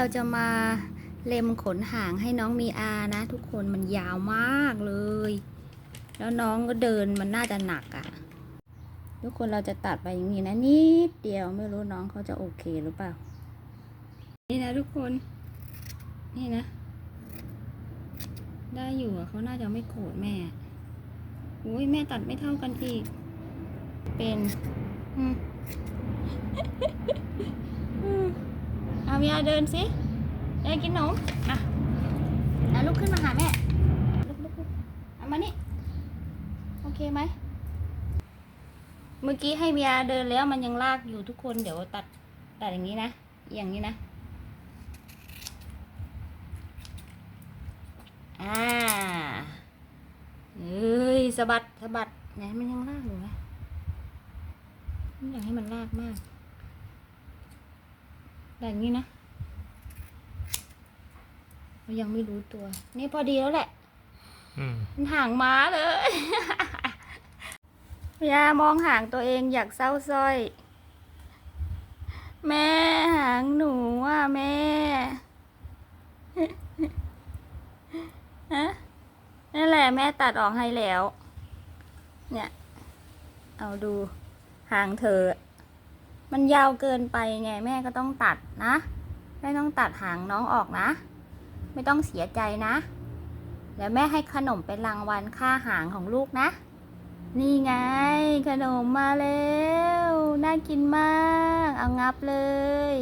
เราจะมาเล็มขนหางให้น้องมีอานะ ทุกคนมันยาวมากเลย แล้วน้องก็เดินมันน่าจะหนักอะ่ะ ทุกคนเราจะตัดไปอย่างนี้นะนิดเดียวไม่รู้น้องเขาจะโอเคหรือเปล่า นี่นะทุกคน นี่นะ ได้อยู่อะเขาน่าจะไม่โกรธแม่อุ้ยแม่ตัดไม่เท่ากันอีก เป็นอืม เอาเมียเดินสิเอ้ยกินนมมาเอาลุกขึ้นมาหาแม่ ลุกลุกลุกเอามานี่ โอเคไหม เมื่อกี้ให้เมียเดินแล้วมันยังลากอยู่ทุกคน เดี๋ยวตัด ตัดอย่างนี้นะ อย่างนี้นะ อ่าเอ้ยสะบัดสะบัดไหนมันยังลากอยู่นะไม่อยากให้มันลากมาก แต่อย่างนี้นะเรายังไม่รู้ตัว นี่พอดีแล้วแหละอืมมันห่างม้าเลยอย่ามองห่างตัวเองอยากเศร้าสร้อย แม่หางหนูอะแม่ฮะนั่นแหละแม่ตัดออกให้แล้ว เนี่ย เอาดูหางเธอ มันยาวเกินไปไงแม่ก็ต้องตัดนะแม่ต้องตัดหางน้องออกนะ ไม่ต้องเสียใจนะ แล้วแม่ให้ขนมเป็นรางวัลค่าหางของลูกนะ นี่ไง ขนมมาแล้ว น่ากินมาก เอางับเลย